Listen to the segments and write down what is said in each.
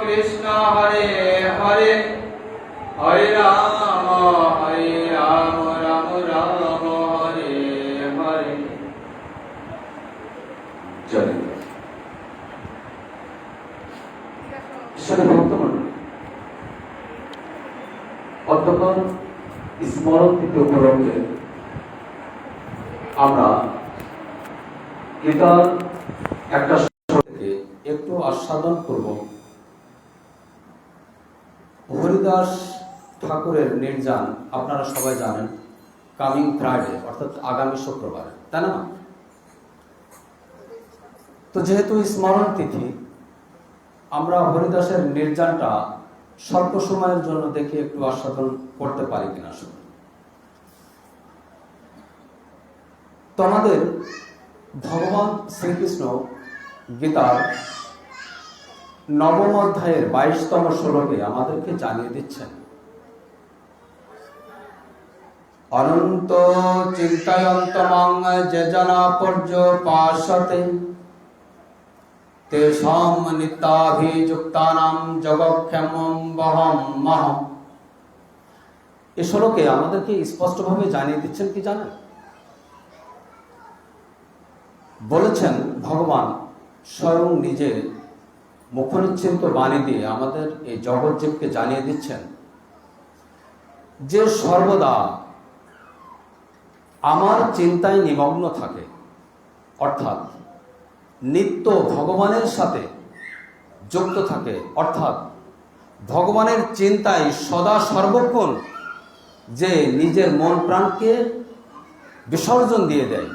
কৃষ্ণ হরে হরে। হরে রাম হরে রাম রাম রাম, হরে হরে। চলে। ঈশ্বরের স্মরণ তিথি উপলক্ষে আমরা গীতার একটা একটু আস্বাদন করব। হরিদাস ঠাকুরের নির্যান আপনারা সবাই জানেন, কামিং ফ্রাইডে, অর্থাৎ আগামী শুক্রবারে, তাই না? তো যেহেতু স্মরণ তিথি, আমরা হরিদাসের নির্যানটা স্বল্প সময়ের জন্য দেখে একটু আস্বাদন করতে পারি কিনা শুধু তো আমাদের ভগবান শ্রীকৃষ্ণ গীতার নবম অধ্যায়ের বাইশতম শ্লোকে আমাদেরকে জানিয়ে দিচ্ছেন। অনন্ত চিন্তয়ন্তমং যে জনা পর্যপাশতে তেষাম নিত্যাভিযুক্তানাম জগক্ষেমম বহম মহম। এ শ্লোকে আমাদেরকে স্পষ্টভাবে জানিয়ে দিচ্ছেন কি জানেন? বলেছেন ভগবান স্বয়ং নিজে মুখনিচ্ছিন্ত বাণী দিয়ে আমাদের এই জগৎজীবকে জানিয়ে দিচ্ছেন। যে সর্বদা আমার চিন্তায় নিমগ্ন থাকে, অর্থাৎ নিত্য ভগবানের সাথে যুক্ত থাকে, অর্থাৎ ভগবানের চিন্তায় সদা সর্বক্ষণ যে নিজের মন প্রাণকে বিসর্জন দিয়ে দেয়।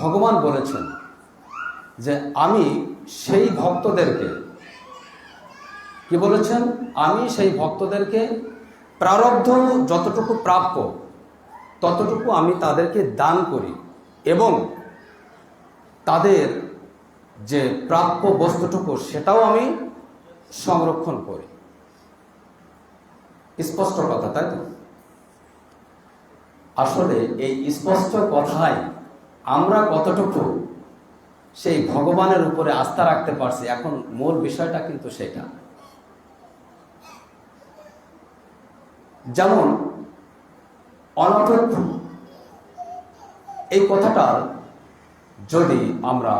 ভগবান বলেছেন যে আমি সেই ভক্তদেরকে। কি বলেছেন? আমি সেই ভক্তদেরকে প্রারব্ধ যতটুকু প্রাপ্য, ততটুকু আমি তাদেরকে দান করি এবং তাদের যে প্রাপ্য বস্তুটুকু সেটাও আমি সংরক্ষণ করি। স্পষ্ট কথা, তাই তো? আসলে এই স্পষ্ট কথায় আমরা কতটুকু সেই ভগবানের উপরে আস্থা রাখতে পারছি। এখন মূল বিষয়টা কিন্তু সেটা। যেমন অনপেক্ষ এই কথাটার যদি আমরা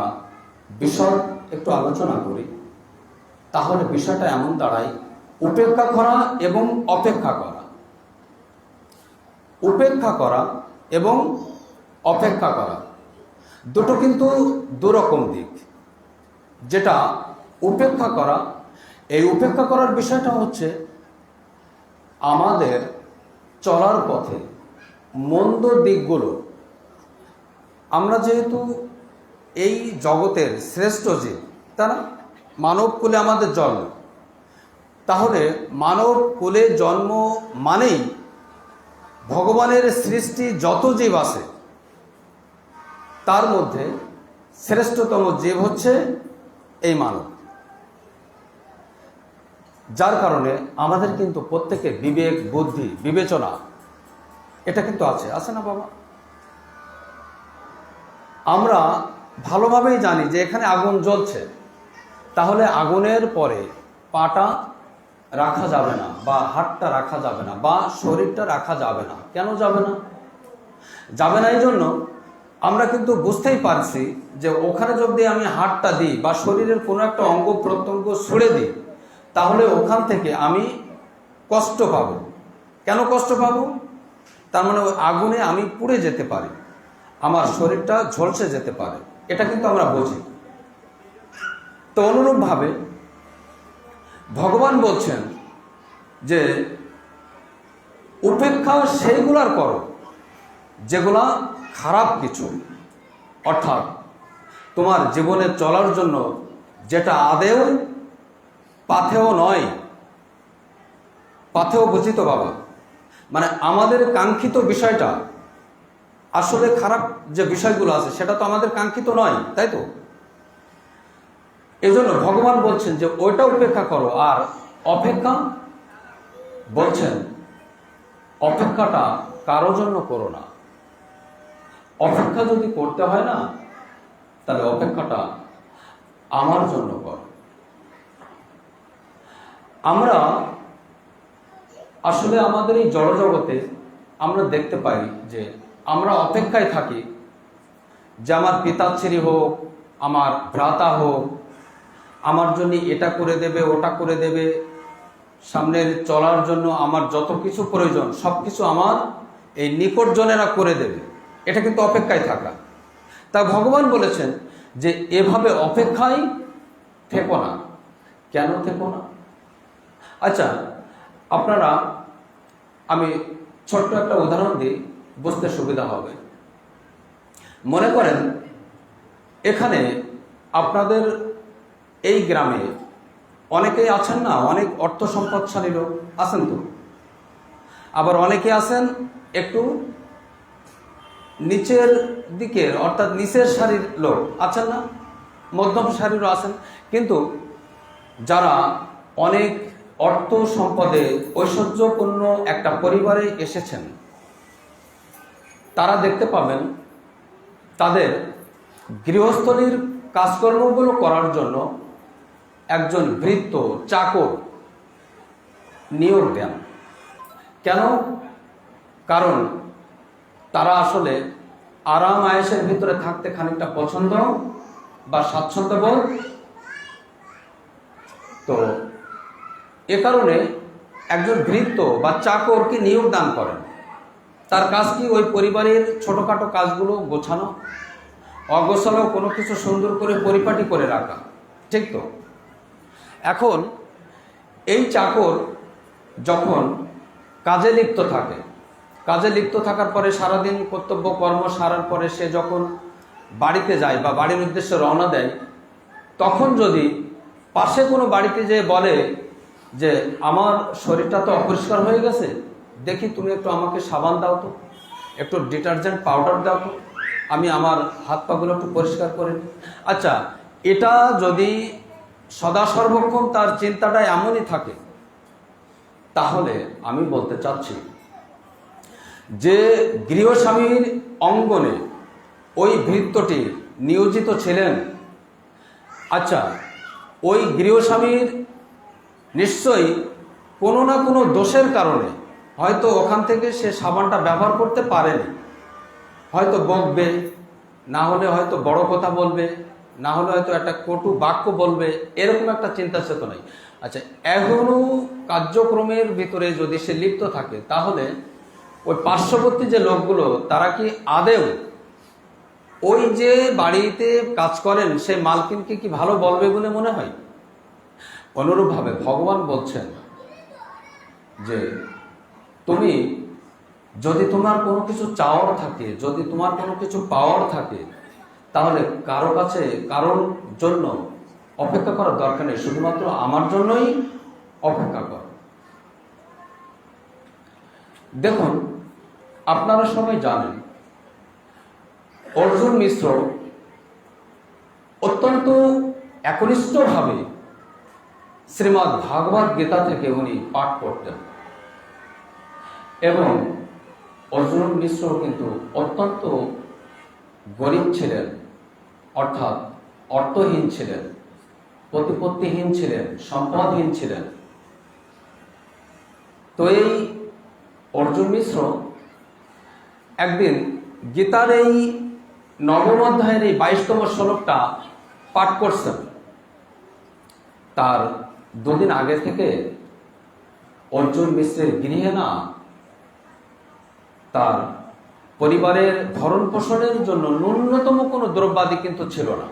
বিষয় একটু আলোচনা করি, তাহলে বিষয়টা এমন দাঁড়ায়, উপেক্ষা করা এবং অপেক্ষা করা। উপেক্ষা করা এবং অপেক্ষা করা। দুটো কিন্তু দুরকম দিক। যেটা উপেক্ষা করা, এই উপেক্ষা করার বিষয়টা হচ্ছে আমাদের চলার পথে মন্দ দিকগুলো। আমরা যেহেতু এই জগতের শ্রেষ্ঠ জীব, তা না? মানব কুলে আমাদের জন্ম। তাহলে মানব কুলে জন্ম মানেই ভগবানের সৃষ্টি যত জীব আছে তার মধ্যে শ্রেষ্ঠতম জীব হচ্ছে এই মানব। যার কারণে আমাদের কিন্তু প্রত্যেকের বিবেক, বুদ্ধি, বিবেচনা, এটা কিন্তু আছে। আছে না বাবা? আমরা ভালোভাবেই জানি যে এখানে আগুন জ্বলছে। তাহলে আগুনের পরে পাটা রাখা যাবে না, বা হাতটা রাখা যাবে না, বা শরীরটা রাখা যাবে না। কেন যাবে না? যাবে না এই জন্য আমরা কিন্তু বুঝতেই পারছি যে ওখানে যদি আমি হাতটা দিই বা শরীরের কোনো একটা অঙ্গ প্রত্যঙ্গ ছুড়ে দিই, তাহলে ওখান থেকে আমি কষ্ট পাবো। কেন কষ্ট পাবো? তার মানে ওই আগুনে আমি পুড়ে যেতে পারি। আমার শরীরটা ঝলসে যেতে পারে। এটা কিন্তু আমরা বুঝি। তো অনুরূপভাবে ভগবান বলছেন যে, উপেক্ষা সেইগুলার করো। যেগুলা খারাপ কিছু। অর্থাৎ তোমার জীবনে চলার জন্য যেটা আদেও, পাথেও নয়, পাথেও বুঝিত বাবা। মানে আমাদের কাঙ্ক্ষিত বিষয়টা, আসলে খারাপ যে বিষয়গুলো আছে, সেটা তো আমাদের কাঙ্ক্ষিত নয়, তাই তো? এজন্য ভগবান বলছেন যে, ওইটা উপেক্ষা করো। আর অপেক্ষা বলছেন, অপেক্ষাটা কারও জন্য করো না। অপেক্ষা যদি করতে হয় না, তাহলে অপেক্ষাটা আমার জন্য কর। আমরা আসলে আমাদের এই জড়জগতে আমরা দেখতে পাই যে আমরা অপেক্ষায় থাকি যে আমার পিতাশ্রী হোক, আমার ভ্রাতা হোক, আমার জন্য এটা করে দেবে, ওটা করে দেবে, সামনের চলার জন্য আমার যত কিছু প্রয়োজন সব কিছু আমার এই নিকটজনেরা করে দেবে। এটা কিন্তু অপেক্ষায় থাকা। তা ভগবান বলেছেন যে এভাবে অপেক্ষায় থেকো না। কেন থেকো না? আচ্ছা আপনারা, আমি ছোট্ট একটা উদাহরণ দিই, বুঝতে সুবিধা হবে। মনে করেন, এখানে আপনাদের এই গ্রামে অনেকেই আছেন না, অনেক অর্থ সম্পদশালী লোক আছেন তো। আবার অনেকে আছেন একটু নিচের দিকের অর্থাৎ নিচের সারির লোক আছেন না? মধ্যম সারিরও আছেন। কিন্তু যারা অনেক অর্থ সম্পদে ঐশ্বর্যপূর্ণ একটা পরিবারে এসেছেন, তারা দেখতে পাবেন তাদের গৃহস্থলীর কাজকর্মগুলো করার জন্য একজন বৃত্ত চাকর নিয়োগ দেন। কেন? কারণ তারা আসলে আরাম আয়েসের ভিতরে থাকতে খানিকটা পছন্দ বা স্বাচ্ছন্দ্যবোধ? তো এ কারণে একজন বৃত্ত বা চাকরকে নিয়োগ দান করেন? তার কাজ কি ওই পরিবারের ছোটোখাটো কাজগুলো গোছানো? অগোছালো কোনো কিছু সুন্দর করে পরিপাটি করে রাখা, ঠিক তো? এখন এই চাকর যখন কাজে লিপ্ত থাকে কাজে লিপ্ত থাকার পরে সারাদিন কর্তব্য কর্ম সারার পরে সে যখন বাড়িতে যায় বা বাড়ির উদ্দেশ্যে রওনা দেয়, তখন যদি পাশে কোনো বাড়িতে যে বলে যে, আমার শরীরটা তো অপরিষ্কার হয়ে গেছে, দেখি তুমি একটু আমাকে সাবান দাও তো, একটু ডিটারজেন্ট পাউডার দাও তো, আমি আমার হাত পাগুলো একটু পরিষ্কার করে আচ্ছা এটা যদি সদা সর্বক্ষণ তার চিন্তাটা এমনই থাকে, তাহলে আমি বলতে চাচ্ছি যে গৃহস্বামীর অঙ্গনে ওই ভৃত্যটি নিয়োজিত ছিলেন। আচ্ছা ওই গৃহস্বামীর নিশ্চয়ই কোনো না কোনো দোষের কারণে হয়তো ওখান থেকে সে সাবানটা ব্যবহার করতে পারেনি। হয়তো বকবে, না হলে হয়তো বড় কথা বলবে, না হলে হয়তো একটা কটু বাক্য বলবে, এরকম একটা চিন্তা চেতনাই। আচ্ছা এখনও কার্যক্রমের ভিতরে যদি সে লিপ্ত থাকে, তাহলে ওই পার্শ্ববর্তী যে লোকগুলো, তারা কি আদেও ওই যে বাড়িতে কাজ করেন, সে মালকিনকে কি ভালো বলবে বলে মনে হয়? অনুরূপভাবে ভগবান বলছেন যে, তুমি যদি তোমার কোনো কিছু চাওয়ার থাকে, যদি তোমার কোনো কিছু পাওয়ার থাকে, তাহলে কারও কাছে, কারোর জন্য অপেক্ষা করার দরকার নেই, শুধুমাত্র আমার জন্যই অপেক্ষা কর। দেখুন আপনারা সবাই জানেন, অর্জুন মিশ্র অত্যন্ত একনিষ্ঠভাবে শ্রীমৎ ভাগবত গীতা থেকে উনি পাঠ করতেন। এবং অর্জুন মিশ্র কিন্তু অত্যন্ত গরিব ছিলেন, অর্থাৎ অর্থহীন ছিলেন, প্রতিপত্তিহীন ছিলেন, সম্পদহীন ছিলেন। তো এই অর্জুন মিশ্র একদিন গীতার এই নবম অধ্যায়ের এই বাইশতম শ্লোকটা পাঠ করছেন। তার দুদিন আগে থেকে অর্জুন মিশ্রের গৃহে না তার পরিবারের ভরণ পোষণের জন্য ন্যূনতম কোনো দ্রব্যাদি কিন্তু ছিল না।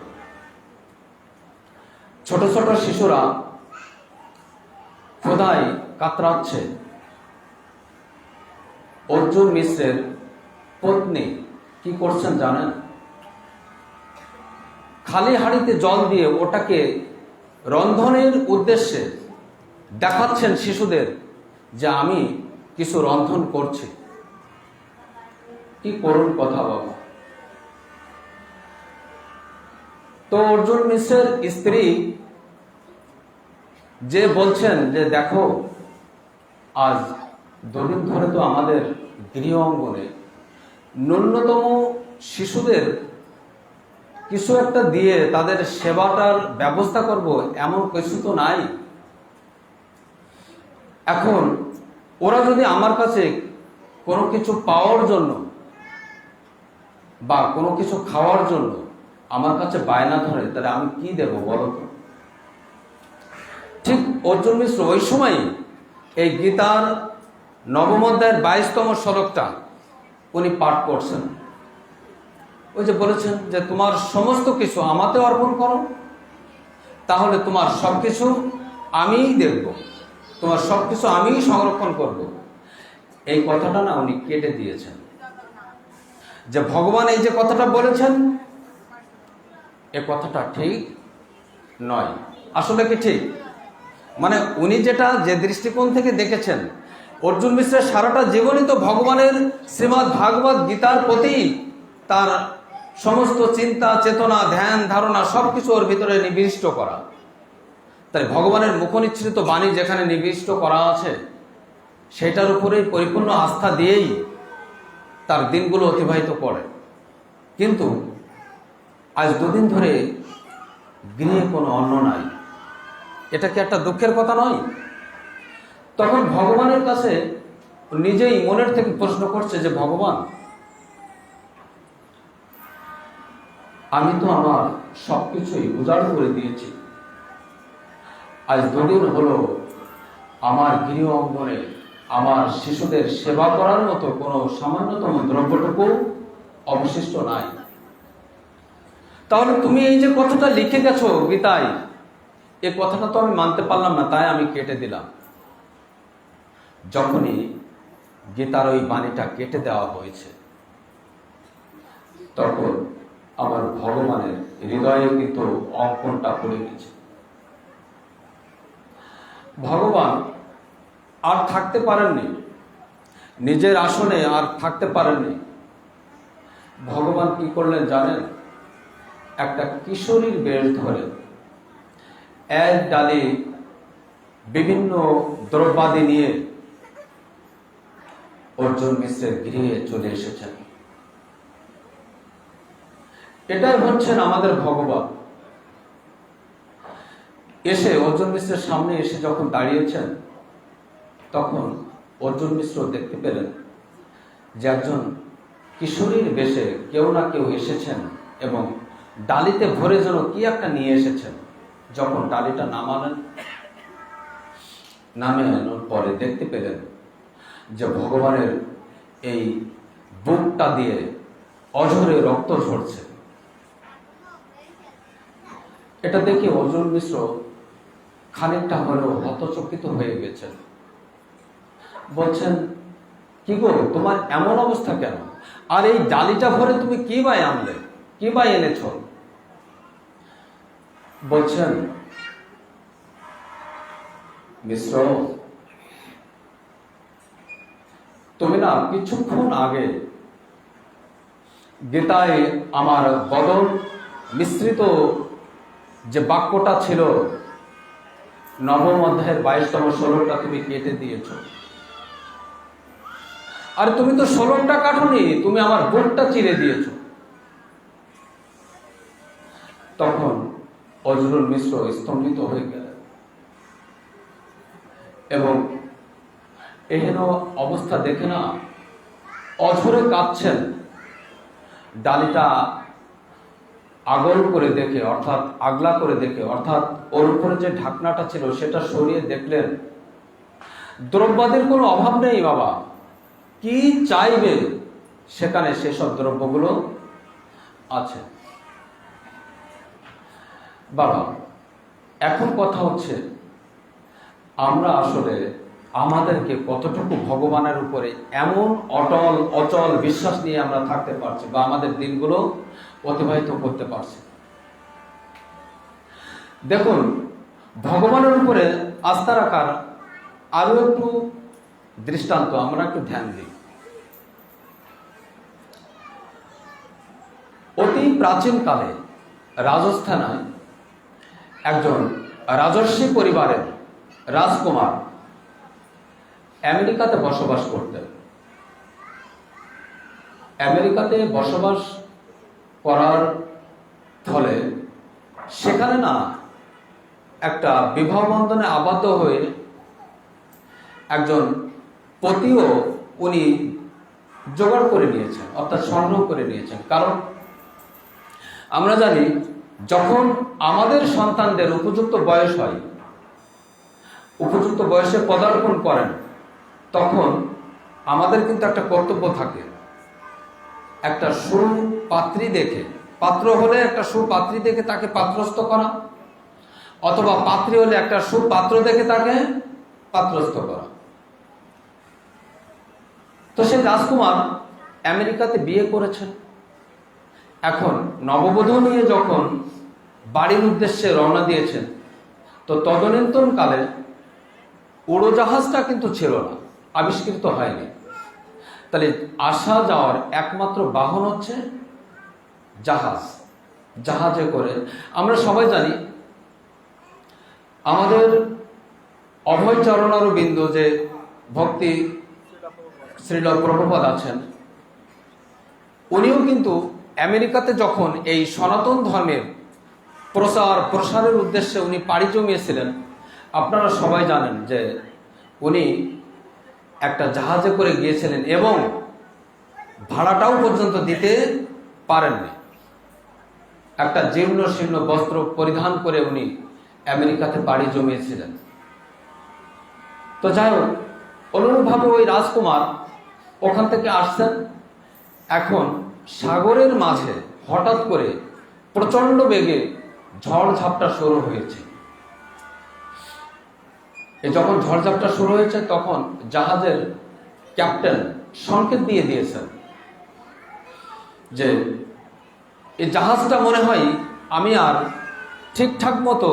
ছোট ছোট শিশুরা ক্ষুধায় কাতরাচ্ছে। অর্জুন মিশ্রের পত্নী কি করছেন জানেন? খালি হাঁড়িতে জল দিয়ে ওটাকে রন্ধনের উদ্দেশ্যে দেখাচ্ছেন শিশুদের যে আমি কিছু রন্ধন করছি। কি করুন কথা বাবা। তো অর্জুন মিশ্রের স্ত্রী যে বলছেন যে দেখো, আজ দুদিন ধরে তো আমাদের গৃহ অঙ্গনে ন্যূনতম শিশুদের কিছু একটা দিয়ে তাদের সেবাটার ব্যবস্থা করব এমন কিছু তো নাই। এখন ওরা যদি আমার কাছে কোনো কিছু পাওয়ার জন্য বা কোনো কিছু খাওয়ার জন্য আমার কাছে বায়না ধরে, তাহলে আমি কি দেব বলো তো? ঠিক অর্জুন মিশ্র ওই সময় এই গীতার নবম অধ্যায়ের বাইশতম শ্লোকটা উনি পাঠ করছেন। ওই যে বলেছেন যে, তোমার সমস্ত কিছু আমাতে অর্পণ করো, তাহলে তোমার সব কিছু আমিই দেখব তোমার সব কিছু আমিই সংরক্ষণ করব। এই কথাটা না উনি কেটে দিয়েছেন। যে ভগবান এই যে কথাটা বলেছেন, এ কথাটা ঠিক নয়। আসলে কি ঠিক? মানে উনি যেটা যে দৃষ্টিকোণ থেকে দেখেছেন অর্জুন মিশ্রের সারাটা জীবনই তো ভগবানের শ্রীমৎ ভাগবত গীতার প্রতি তার সমস্ত চিন্তা, চেতনা, ধ্যান, ধারণা সব কিছু ওর ভিতরে নিবিষ্ট করা। তাই ভগবানের মুখনিচ্ছৃত বাণী যেখানে নিবিষ্ট করা আছে, সেটার উপরেই পরিপূর্ণ আস্থা দিয়েই তার দিনগুলো অতিবাহিত করে। কিন্তু আজ দুদিন ধরে গৃহে কোনো অন্ন নাই। এটা কি একটা দুঃখের কথা নয়? তখন ভগবানের কাছে নিজেই মনের থেকে প্রশ্ন করছে যে, ভগবান, আমি তো আমার সবকিছুই উজাড় করে দিয়েছি। আজ দুদিন হলো আমার গৃহ অঙ্গনে আমার শিশুদের সেবা করার মতো কোনো সামান্যতম দ্রব্যটুকু অবশিষ্ট নাই। তাহলে তুমি এই যে কথাটা লিখে গেছো গীতায়, এ কথাটা তো আমি মানতে পারলাম না, তাই আমি কেটে দিলাম। যখনই গীতার ওই বাণীটা কেটে দেওয়া হয়েছে, তখন আমার ভগবানের হৃদয়ে কিন্তু অঙ্কনটা পড়ে গেছে। ভগবান আর থাকতে পারেননি, নিজের আসনে আর থাকতে পারেননি। ভগবান কি করলেন জানেন? একটা কিশোরীর বেশ ধরে এক ডালে বিভিন্ন দ্রব্যাদি নিয়ে অর্জুন মিশ্রের গৃহে চলে এসেছেন। এটাই হচ্ছেন আমাদের ভগবান। এসে অর্জুন মিশ্রের সামনে এসে যখন দাঁড়িয়েছেন, তখন অর্জুন মিশ্র দেখতে পেলেন যে একজন কিশোরীর বেশে কেউ না কেউ এসেছেন এবং ডালিতে ভরে যেন কি একটা নিয়ে এসেছেন। যখন ডালিটা নামালেন, নামে আনার পরে দেখতে পেলেন যে ভগবানের এই বুকটা দিয়ে অঝরে রক্ত ঝরছে। এটা দেখে অর্জুন মিশ্র খানিকটা হলেও হতচকিত হয়ে গেছেন। বলছেন, কি গো, তোমার এমন অবস্থা কেন? আর এই ডালিটা ভরে তুমি কি বাই আনলে? কি বাই এনেছ? বলছেন, মিশ্র তুমি না, কিছুক্ষণ আগে গীতায় আমার বদল মিশ্রিত যে বাক্যটা ছিল, নবম অধ্যায়ের বাইশতম ষোলোটা তুমি কেটে দিয়েছ। আর তুমি তো ষোলোটা কাটনি, তুমি আমার বুকটা চিরে দিয়েছ। তখন অজরুল মিশ্র স্তম্ভিত হয়ে গেলেন এবং এহেন অবস্থা দেখে না অঝরে কাঁদছেন। ডালিটা আগল করে দেখে, অর্থাৎ আগলা করে দেখে, অর্থাৎ ওর উপরে যে ঢাকনাটা ছিল সেটা সরিয়ে দেখলেন। দ্রব্যাদির কোনো অভাব নেই বাবা। কি চাইবে সেখানে সেসব দ্রব্যগুলো আছে। বাবা, এখন কথা হচ্ছে, আমরা আসলে আমাদেরকে কতটুকু ভগবানের উপরে এমন অটল, অচল বিশ্বাস নিয়ে আমরা থাকতে পারছি বা আমাদের দিনগুলো অতিবাহিত করতে পারছি। দেখুন, ভগবানের উপরে আস্থা রাখার আরও একটু দৃষ্টান্ত, আমরা একটু ধ্যান দিই। অতি প্রাচীন কালে রাজস্থানায় একজন রাজস্বী পরিবারের রাজকুমার আমেরিকাতে বসবাস করতেন। আমেরিকাতে বসবাস করার ফলে সেখানে না একটা বিবাহ বন্ধনে আবদ্ধ হয়ে একজন পতিও উনি জোগাড় করে নিয়েছেন, অর্থাৎ সংগ্রহ করে নিয়েছেন। কারণ আমরা জানি, যখন আমাদের সন্তানদের উপযুক্ত বয়স হয়, উপযুক্ত বয়সে পদার্পণ করেন তখন আমাদের কিন্তু একটা কর্তব্য থাকে। একটা সুপাত্রী দেখে, পাত্র হলে একটা সুপাত্রী দেখে তাকে পাত্রস্থ করা, অথবা পাত্রী হলে একটা সুপাত্র দেখে তাকে পাত্রস্থ করা। তো সেই রাজকুমার আমেরিকাতে বিয়ে করেছেন। এখন নববধূ নিয়ে যখন বাড়ির উদ্দেশ্যে রওনা দিয়েছেন, তো তদনীন্তন কালে উড়োজাহাজটা কিন্তু ছিল না। আবিষ্কৃত হয়নি। তাহলে আসা যাওয়ার একমাত্র বাহন হচ্ছে জাহাজ। জাহাজে করে আমরা সবাই জানি, আমাদের অভয় চরণারও বিন্দু যে ভক্তি শ্রীল প্রভুপাদ আছেন, উনিও কিন্তু আমেরিকাতে যখন এই সনাতন ধর্মের প্রচার প্রসারের উদ্দেশ্যে উনি পাড়ি জমিয়েছিলেন, আপনারা সবাই জানেন যে উনি একটা জাহাজে করে গিয়েছিলেন এবং ভাড়াটাও পর্যন্ত দিতে পারেননি। একটা জীর্ণ শীর্ণ বস্ত্র পরিধান করে উনি আমেরিকাতে বাড়ি জমিয়েছিলেন। তো যাই হোক, অনুরূপভাবে ওই রাজকুমার ওখান থেকে আসছেন। এখন সাগরের মাঝে হঠাৎ করে প্রচণ্ড বেগে ঝড় ঝাপটা শুরু হয়েছে। যখন ঝড়ঝাপটা শুরু হয়েছে, তখন জাহাজের ক্যাপ্টেন সংকেত দিয়ে দিয়েছেন যে এই জাহাজটা মনে হয় আমি আর ঠিকঠাক মতো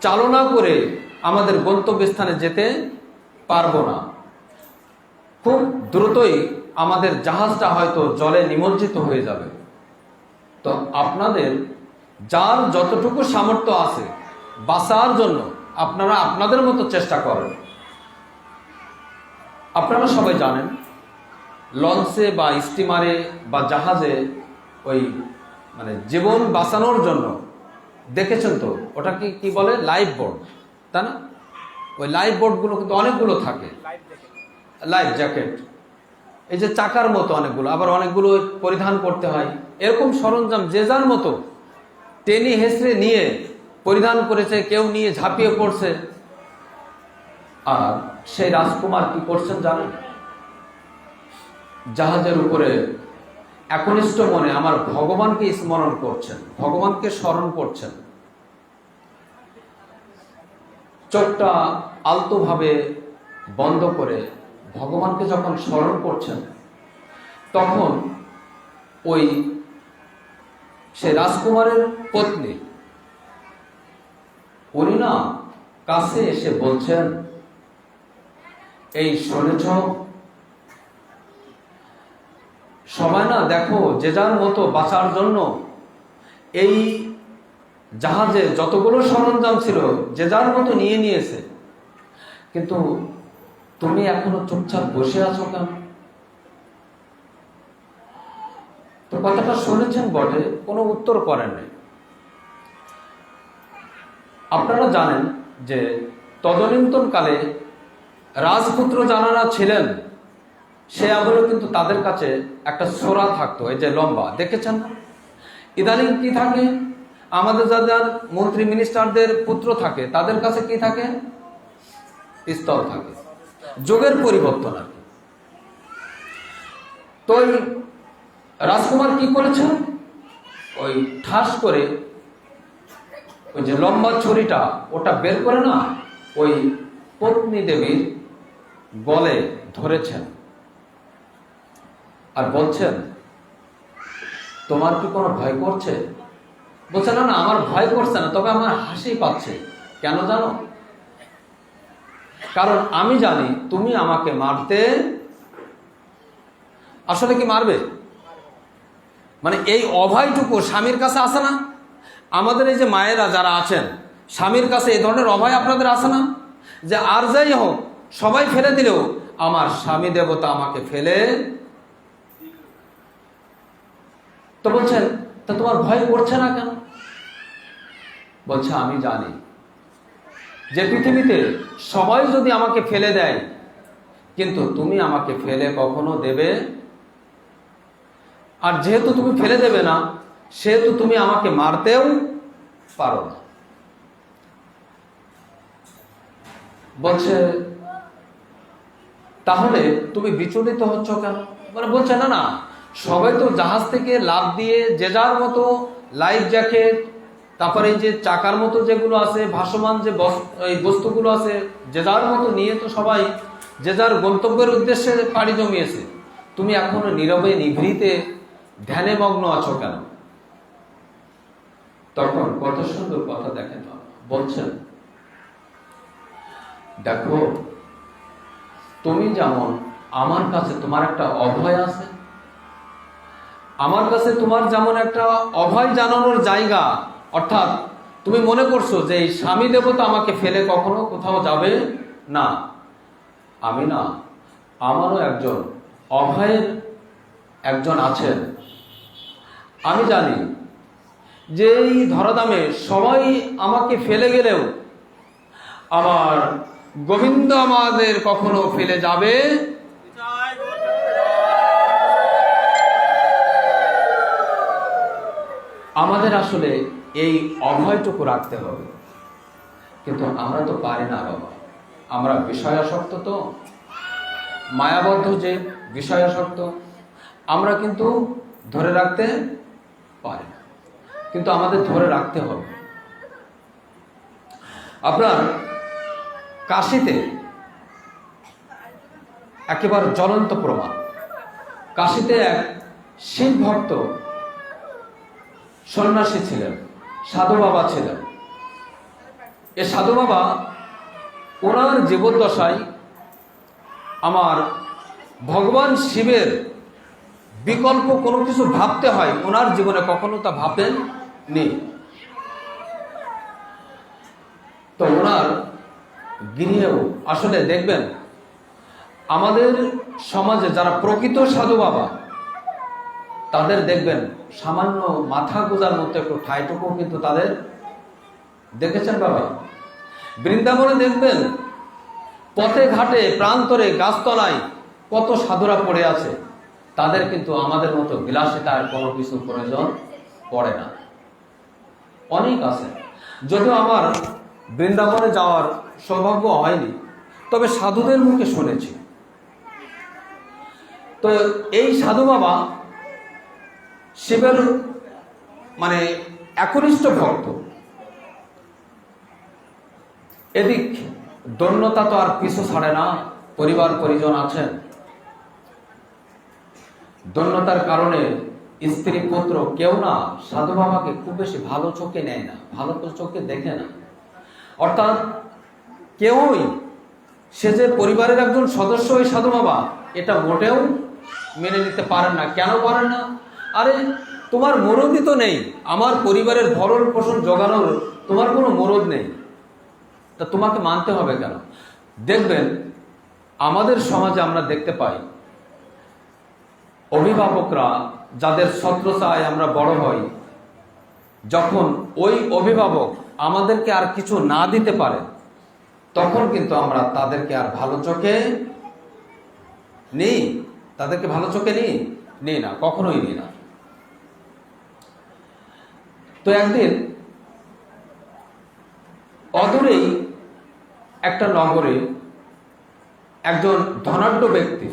চালনা করে আমাদের গন্তব্যস্থানে যেতে পারব না। খুব দ্রুতই আমাদের জাহাজটা হয়তো জলে নিমজ্জিত হয়ে যাবে। তো আপনাদের যার যতটুকু সামর্থ্য আছে বাঁচার জন্য আপনারা আপনাদের মতো চেষ্টা করেন। আপনারা সবাই জানেন, লঞ্চে বা স্টিমারে বা জাহাজে ওই মানে জীবন বাঁচানোর জন্য দেখেছেন তো, ওটা কি কি বলে? লাইফ বোর্ড, তাই না? ওই লাইফ বোর্ডগুলো কিন্তু অনেকগুলো থাকে। লাইফ জ্যাকেট, এই যে চাকার মতো অনেকগুলো, আবার অনেকগুলো পরিধান করতে হয়। এরকম সরঞ্জাম যে যার মতো টেনে হেসড়ে নিয়ে পরিধান করেছে, কেউ নিয়ে ঝাঁপিয়ে পড়ছে। আর সেই রাজকুমার কি করছেন জানেন? জাহাজের উপরে একনিষ্ঠ মনে আমার ভগবানকে স্মরণ করছেন, ভগবানকে স্মরণ করছেন। চোখটা আলতোভাবে বন্ধ করে ভগবানকে যখন স্মরণ করছেন, তখন ওই সে রাজকুমারের পত্নী উনি না কাছে এসে বলছেন, এই শুনেছ? সবাই না দেখো, যে যার মতো বাঁচার জন্য এই জাহাজে যতগুলো সরঞ্জাম ছিল, যে যার মতো নিয়ে নিয়েছে। কিন্তু তুমি এখনও চুপচাপ বসে আছো কেন? তো কথাটা শুনেছেন বটে, কোনো উত্তর করেন নাই। আপনারা জানেন যে তদনীন্তন কালে রাজপুত্র যারা ছিলেন, সে আমলে কিন্তু তাদের কাছে একটা সোরা থাকতো, এই যে লম্বা, দেখেছেন ইদানিং কি থাকে? আমাদের যাদের মন্ত্রী মিনিস্টারদের পুত্র থাকে, তাদের কাছে কি থাকে? পিস্তল থাকে, যোগের পরিবর্তন আর তো রাজকুমার কি করেছেন? ওই ঠাস করে ওই যে লম্বা ছুরিটা, ওটা বের করে না, ওই পত্নী দেবীর গলে ধরেছেন। আর বলছেন, তোমার কি কোনো ভয় করছে? বলছে, না না, আমার ভয় করছে না, তবে আমার হাসি পাচ্ছে। কেন জানো? কারণ আমি জানি তুমি আমাকে মারতে, আসলে কি মারবে? মানে এই অভয়টুকু স্বামীর কাছে আসে না? আমাদের এই যে মায়েরা যারা আছেন, স্বামীর কাছে এই ধরনের অভয় আপনাদের আসে না? যে আর যাই হোক, সবাই ফেলে দিলেও আমার স্বামী দেবতা আমাকে ফেলে তো বলছেন, তা তোমার ভয় করছে না কেন? বলছে, আমি জানি যে পৃথিবীতে সবাই যদি আমাকে ফেলে দেয়, কিন্তু তুমি আমাকে ফেলে কখনো দেবে? আর যেহেতু তুমি ফেলে দেবে না সেহেতু তুমি আমাকে মারতেও পারো না। বলছে, তাহলে তুমি বিচলিত হচ্ছ কেন? মানে বলছে, না না, সবাই তো জাহাজ থেকে লাভ দিয়ে যে যার মতো লাইফ জ্যাকেট তারপরে যে চাকার মতো যেগুলো আছে, ভাসমান যে এই বস্তুগুলো আছে, যে যার মতো নিয়ে তো সবাই, যে যার গন্তব্যের উদ্দেশ্যে পাড়ি জমিয়েছে, তুমি এখনও নীরবে নিভৃতে ধ্যানে মগ্ন আছো কেন? তখন কত সুন্দর কথা দেখেন বলছেন, দেখো, তুমি যেমন আমার কাছে তোমার একটা অভয় আছে, আমার কাছে তোমার যেমন একটা অভয় জানানোর জায়গা, অর্থাৎ তুমি মনে করছ যে এই স্বামী দেবতা আমাকে ফেলে কখনো কোথাও যাবে না। আমি না, আমারও একজন অভয়ের একজন আছেন। আমি জানি যে এই ধরাদামে সবাই আমাকে ফেলে গেলেও আমার গোবিন্দ আমাদের কখনো ফেলে যাবে? আমাদের আসলে এই অভয়টুকু রাখতে হবে। কিন্তু আমরা তো পারি না বাবা। আমরা বিষয়াসক্ত তো। মায়াবদ্ধ যে বিষয়াসক্ত, আমরা কিন্তু ধরে রাখতে পারি না। কিন্তু আমাদের ধরে রাখতে হবে। আপনার কাশিতে একেবারে জ্বলন্ত প্রমাণ। কাশিতে এক শিব ভক্ত সন্ন্যাসী ছিলেন, সাধু বাবা ছিলেন। এ সাধু বাবা ওনার জীবদ্দশায় আমার ভগবান শিবের বিকল্প কোনো কিছু ভাবতে হয়, ওনার জীবনে কখনো তা ভাবেন? নেই তো ওনার গৃহেও, আসলে দেখবেন, আমাদের সমাজে যারা প্রকৃত সাধু বাবা, তাদের দেখবেন, সামান্য মাথা গোজার মতো একটু ঠাইটুকু কিন্তু তাদের দেখেছেন বাবা। বৃন্দাবনে দেখবেন, পথে ঘাটে, প্রান্তরে, গাছতলায় কত সাধুরা পড়ে আছে, তাদের কিন্তু আমাদের মতো বিলাসিতার কোনো কিছু প্রয়োজন পড়ে না। অনেক আছে। যদিও আমার বৃন্দাবনে যাওয়ার সৌভাগ্য হয়নি, তবে সাধুদের মুখে শুনেছি। তো এই সাধু বাবা শিবের মানে একনিষ্ঠ ভক্ত। এদিক দৈন্যতা তো আর পিছু ছাড়ে না পরিবার পরিজন আছেন। দৈন্যতার কারণে স্ত্রী পুত্র কেউ না, সাধু বাবাকে খুব বেশি ভালো চোখে নেয় না, ভালো চোখে দেখে না। অর্থাৎ কেউই সে যে পরিবারের একজন সদস্য ওই সাধু বাবা, এটা মোটেও মেনে নিতে পারেন না। কেন পারেন না? আরে, তোমার মরদই তো নেই। আমার পরিবারের ভরণ পোষণ জোগানোর তোমার কোনো মরদ নেই। তা তোমাকে মানতে হবে কেন? দেখবেন, আমাদের সমাজে আমরা দেখতে পাই, অভিভাবকরা যাদের ছত্রছায় আমরা বড় হই, যখন ওই অভিভাবক আমাদেরকে আর কিছু না দিতে পারে, তখন কিন্তু আমরা তাদেরকে আর ভালো চোখে নেই। তাদেরকে ভালো চোখে নিই? নেই না, কখনোই নিই না। তো একদিন অদূরেই একটা নগরে একজন ধনাঢ্য ব্যক্তি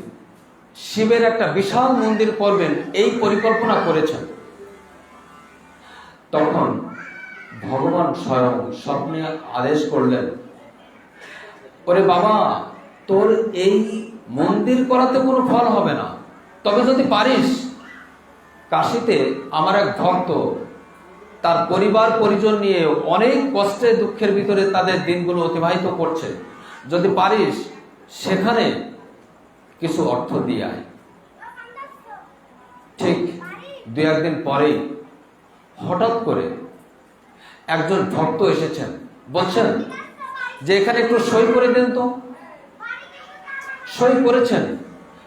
শিবের একটা বিশাল মন্দির করবেন, এই পরিকল্পনা করেছেন। তখন ভগবান স্বয়ং স্বপ্নে আদেশ করলেন, ওরে বাবা, তোর এই মন্দির করাতে কোনো ফল হবে না। তবে যদি পারিস, কাশিতে আমার এক ভক্ত তার পরিবার পরিজন নিয়ে অনেক কষ্টে দুঃখের ভিতরে তাদের দিনগুলো অতিবাহিত করছে। যদি পারিস, সেখানে কিছু অর্থ দিয়ে আয়। ঠিক দু একদিন পরেই হঠাৎ করে একজন ভক্ত এসেছেন। বলছেন, যে এখানে একটু সই করে দেন তো। সই করেছেন,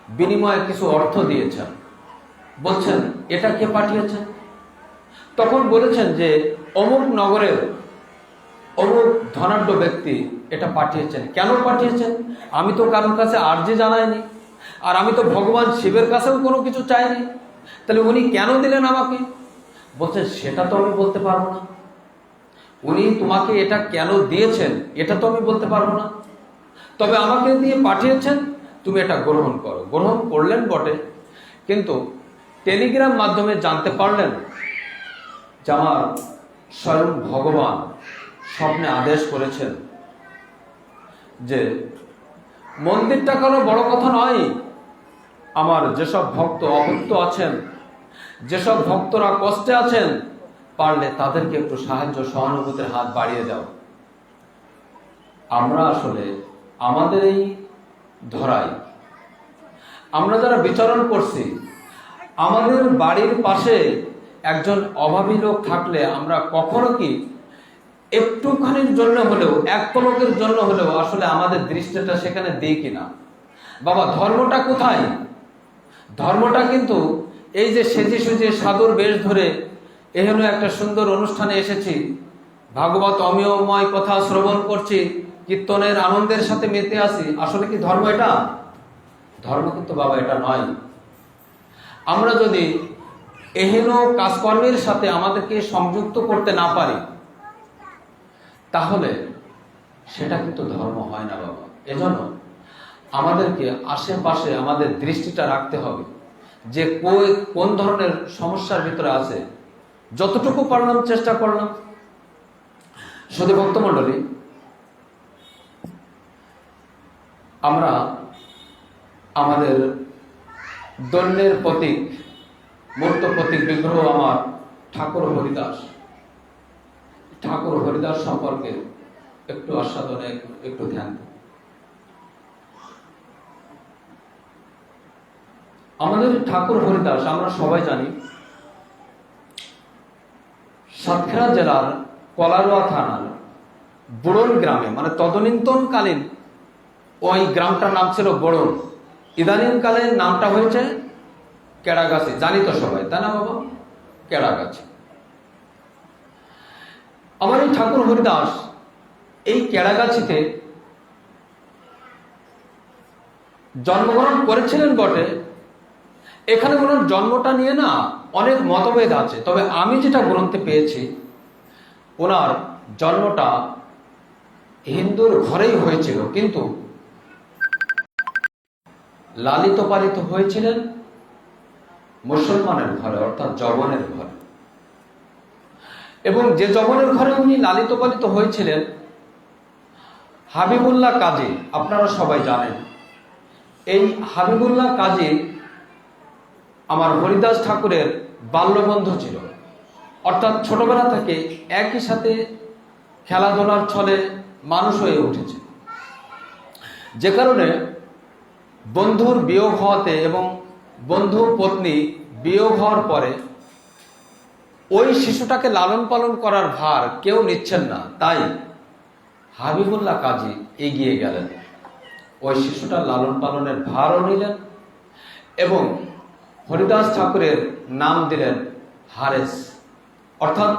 বিনিময়ে কিছু অর্থ দিয়েছেন। বলছেন, এটা কে পাঠিয়েছেন? তখন বলেছেন যে, অমুক নগরের অমুক ধনাঢ্য ব্যক্তি এটা পাঠিয়েছেন। কেন পাঠিয়েছেন? আমি তো কারোর কাছে আর্জি জানাইনি। আর আমি তো ভগবান শিবের কাছেও কোনো কিছু চাইনি। তাহলে উনি কেন দিলেন আমাকে? বলছেন সেটা তো আমি বলতে পারব না। উনি তোমাকে এটা কেন দিয়েছেন, এটা তো আমি বলতে পারব না। তবে আমাকে দিয়ে পাঠিয়েছেন, তুমি এটা গ্রহণ করো। গ্রহণ করলেন বটে। কিন্তু টেলিগ্রাম মাধ্যমে জানতে পারলেন যে আমার স্বয়ং ভগবান স্বপ্নে আদেশ করেছেন যে মন্দিরটা কোনো বড় কথা নয়। আমার যেসব ভক্ত অভক্ত আছেন, যেসব ভক্তরা কষ্টে আছেন, পারলে তাদেরকে একটু সাহায্য, সহানুভূতির হাত বাড়িয়ে দাও। আমরা আসলে আমাদের এই ধরাই। আমরা যারা বিচরণ করছি, আমাদের বাড়ির পাশে একজন অভাবী লোক থাকলে আমরা কখনো কি একটুখানির জন্য হলেও, এক পলকের জন্য হলেও আসলে আমাদের দৃষ্টিটা সেখানে দিই কিনা? বাবা, ধর্মটা কোথায়? ধর্মটা কিন্তু এই যে সেজে সুজে সাদর বেশ ধরে এখানে একটা সুন্দর অনুষ্ঠানে এসেছি। ভাগবত অমিয়ময় কথা শ্রবণ করছি, কীর্তনের আনন্দের সাথে মেতে আসি আসলে কি ধর্ম এটা? ধর্ম কিন্তু বাবা এটা নয়। আমরা যদি এহেন কাজকর্মের সাথে আমাদেরকে সংযুক্ত করতে না পারি, তাহলে সেটা কিন্তু ধর্ম হয় না বাবা। এজন্য আমাদেরকে আশেপাশে আমাদের দৃষ্টিটা রাখতে হবে যে কই- কোন ধরনের সমস্যার ভিতরে আছে। যতটুকু পারলাম চেষ্টা করলাম। শুধু ভক্তমণ্ডলী, আমরা আমাদের দৈন্যের প্রতীক, মূর্ত প্রতীক, বিগ্রহ আমার ঠাকুর হরিদাস। ঠাকুর হরিদাস সম্পর্কে একটু আস্বাদনে, একটু- ধ্যান আমাদের ঠাকুর হরিদাস, আমরা সবাই জানি, সাতক্ষীরা জেলার কলারোয়া থানার বড়ন গ্রামে মানে তদনীন্তনকালীন ওই গ্রামটার নাম ছিল বড়ন ইদানীনকালে নামটা হয়েছে কেড়াগাছি, জানি তো সবাই, তাই না বাবা? কেড়াগাছি। আমার এই ঠাকুর হরিদাস এই কেড়াগাছিতে জন্মগ্রহণ করেছিলেন বটে এখানে ওনার জন্মটা নিয়ে না অনেক মতভেদ আছে। তবে আমি যেটা গ্রন্থে পেয়েছি, ওনার জন্মটা হিন্দুর ঘরেই হয়েছিল, কিন্তু লালিত পালিত হয়েছিলেন মুসলমানের ঘরে, অর্থাৎ জবনের ঘরে। এবং যে জবনের ঘরে উনি লালিত পালিত হয়েছিলেন, হাবিবুল্লাহ কাজী, আপনারা সবাই জানেন, এই হাবিবুল্লাহ কাজী আমার হরিদাস ঠাকুরের বাল্যবন্ধু ছিল। অর্থাৎ ছোটবেলা থেকে একই সাথে খেলাধুলার ছলে মানুষ হয়ে উঠেছে। যে কারণে বন্ধুর বিয়োগ হওয়াতে এবং বন্ধু পত্নী বিয়োগ হওয়ার পরে ওই শিশুটাকে লালন পালন করার ভার কেউ নিচ্ছেন না, তাই হাবিবুল্লাহ কাজী এগিয়ে গেলেন। ওই শিশুটা লালন পালনের ভারও নিলেন এবং হরিদাস ঠাকুরের নাম দিলেন হারেস। অর্থাৎ